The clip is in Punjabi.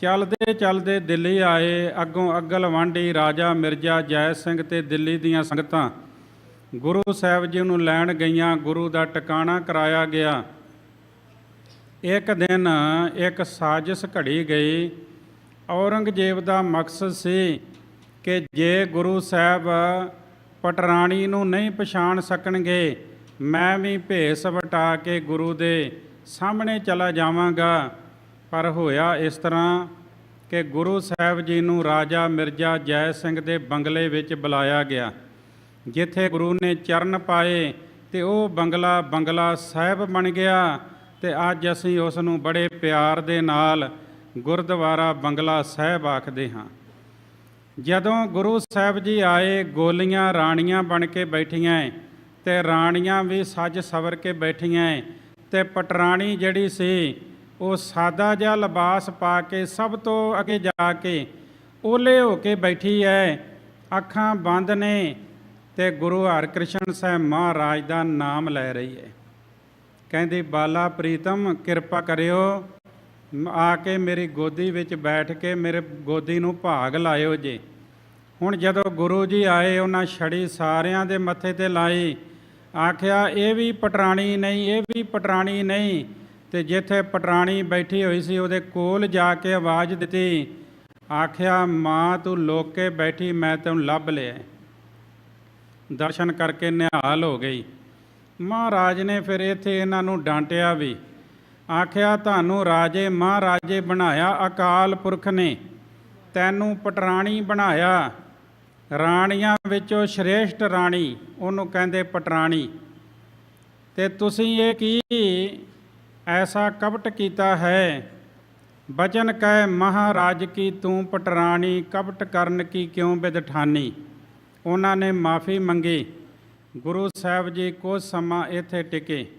ਚੱਲਦੇ ਚੱਲਦੇ ਦਿੱਲੀ ਆਏ, ਅੱਗੋਂ ਅੱਗਲ ਵਾਂਢੀ ਰਾਜਾ ਮਿਰਜ਼ਾ ਜੈ ਸਿੰਘ ਤੇ ਦਿੱਲੀ ਦੀਆਂ ਸੰਗਤਾਂ। ਗੁਰੂ ਸਾਹਿਬ ਜੀ ਨੂੰ ਲੈਣ ਗਈਆਂ, ਗੁਰੂ ਦਾ ਟਿਕਾਣਾ ਕਰਾਇਆ ਗਿਆ। ਇੱਕ ਦਿਨ ਇੱਕ ਸਾਜ਼ਿਸ਼ ਘੜੀ ਗਈ। ਔਰੰਗਜ਼ੇਬ ਦਾ ਮਕਸਦ ਸੀ ਕਿ ਜੇ ਗੁਰੂ ਸਾਹਿਬ ਪਟਰਾਣੀ ਨੂੰ ਨਹੀਂ ਪਛਾਣ ਸਕਣਗੇ, ਮੈਂ ਵੀ ਭੇਸ ਵਟਾ ਕੇ ਗੁਰੂ ਦੇ ਸਾਹਮਣੇ ਚਲਾ ਜਾਵਾਂਗਾ। ਪਰ ਹੋਇਆ ਇਸ ਤਰ੍ਹਾਂ ਕਿ ਗੁਰੂ ਸਾਹਿਬ ਜੀ ਨੂੰ ਰਾਜਾ ਮਿਰਜ਼ਾ ਜੈ ਸਿੰਘ ਦੇ ਬੰਗਲੇ ਵਿੱਚ ਬੁਲਾਇਆ ਗਿਆ, ਜਿੱਥੇ ਗੁਰੂ ਨੇ ਚਰਨ ਪਾਏ ਤੇ ਉਹ ਬੰਗਲਾ ਬੰਗਲਾ ਸਾਹਿਬ ਬਣ ਗਿਆ ਤੇ ਅੱਜ ਅਸੀਂ ਉਸ ਨੂੰ ਬੜੇ ਪਿਆਰ ਦੇ ਨਾਲ ਗੁਰਦੁਆਰਾ ਬੰਗਲਾ ਸਾਹਿਬ ਆਖਦੇ ਹਾਂ। ਜਦੋਂ ਗੁਰੂ ਸਾਹਿਬ ਜੀ ਆਏ, ਗੋਲੀਆਂ ਰਾਣੀਆਂ ਬਣ ਕੇ ਬੈਠੀਆਂ ਤੇ ਰਾਣੀਆਂ ਵੀ ਸੱਜ ਸਵਰ ਕੇ ਬੈਠੀਆਂ ਤੇ ਪਟਰਾਣੀ ਜਿਹੜੀ ਸੀ ਉਹ ਸਾਦਾ ਜਿਹਾ ਲਿਬਾਸ ਪਾ ਕੇ ਸਭ ਤੋਂ ਅੱਗੇ ਜਾ ਕੇ ਓਲੇ ਹੋ ਕੇ ਬੈਠੀ ਹੈ ਅੱਖਾਂ ਬੰਦ ਨੇ ਤੇ ਗੁਰੂ ਹਰਿਕ੍ਰਿਸ਼ਨ ਸਾਹਿਬ ਮਹਾਰਾਜ ਦਾ ਨਾਮ ਲੈ ਰਹੀ ਹੈ ਕਹਿੰਦੀ, ਬਾਲਾ ਪ੍ਰੀਤਮ, ਕਿਰਪਾ ਕਰਿਓ। ਆ ਕੇ ਮੇਰੀ ਗੋਦੀ ਵਿੱਚ ਬੈਠ ਕੇ ਮੇਰੇ ਗੋਦੀ ਨੂੰ ਭਾਗ ਲਾਇਓ ਜੀ। ਹੁਣ ਜਦੋਂ ਗੁਰੂ ਜੀ ਆਏ, ਉਹਨਾਂ ਛੜੀ ਸਾਰਿਆਂ ਦੇ ਮੱਥੇ ਤੇ ਲਾਈ। ਆਖਿਆ, ਇਹ ਵੀ ਪਟਰਾਣੀ ਨਹੀਂ, ਇਹ ਵੀ ਪਟਰਾਣੀ ਨਹੀਂ। ਤੇ ਜਿੱਥੇ ਪਟਰਾਣੀ ਬੈਠੀ ਹੋਈ ਸੀ, ਉਹਦੇ ਕੋਲ ਜਾ ਕੇ ਆਵਾਜ਼ ਦਿੱਤੀ। ਆਖਿਆ, ਮਾਂ, ਤੂੰ ਲੋਕ ਕੇ ਬੈਠੀ, ਮੈਂ ਤੈਨੂੰ ਲੱਭ ਲਿਆ ਦਰਸ਼ਨ ਕਰਕੇ ਨਿਹਾਲ ਹੋ ਗਈ। ਮਹਾਰਾਜ ਨੇ ਫਿਰ ਇੱਥੇ ਇਹਨਾਂ ਨੂੰ ਡਾਂਟਿਆ ਵੀ। ਆਖਿਆ, ਤੁਹਾਨੂੰ ਰਾਜੇ, ਮਹਾਰਾਜੇ ਬਣਾਇਆ ਅਕਾਲ ਪੁਰਖ ਨੇ। ਤੈਨੂੰ ਪਟਰਾਣੀ ਬਣਾਇਆ। ਰਾਣੀਆਂ ਵਿੱਚੋਂ ਸ਼੍ਰੇਸ਼ਟ ਰਾਣੀ। ਉਹਨੂੰ ਕਹਿੰਦੇ ਪਟਰਾਣੀ। ਤੇ ਤੁਸੀਂ ਇਹ ਕੀ ਐਸਾ ਕਪਟ ਕੀਤਾ ਹੈ। ਬਚਨ ਕਹਿ, ਮਹਾਰਾਜ ਕੀ ਤੂੰ ਪਟਰਾਣੀ, ਕਪਟ ਕਰਨ ਕੀ ਕਿਉਂ ਬਿਦਠਾਨੀ? ਉਹਨਾਂ ਨੇ ਮਾਫੀ ਮੰਗੀ। ਗੁਰੂ ਸਾਹਿਬ ਜੀ ਕੁਝ ਸਮਾਂ ਇੱਥੇ ਟਿਕੇ।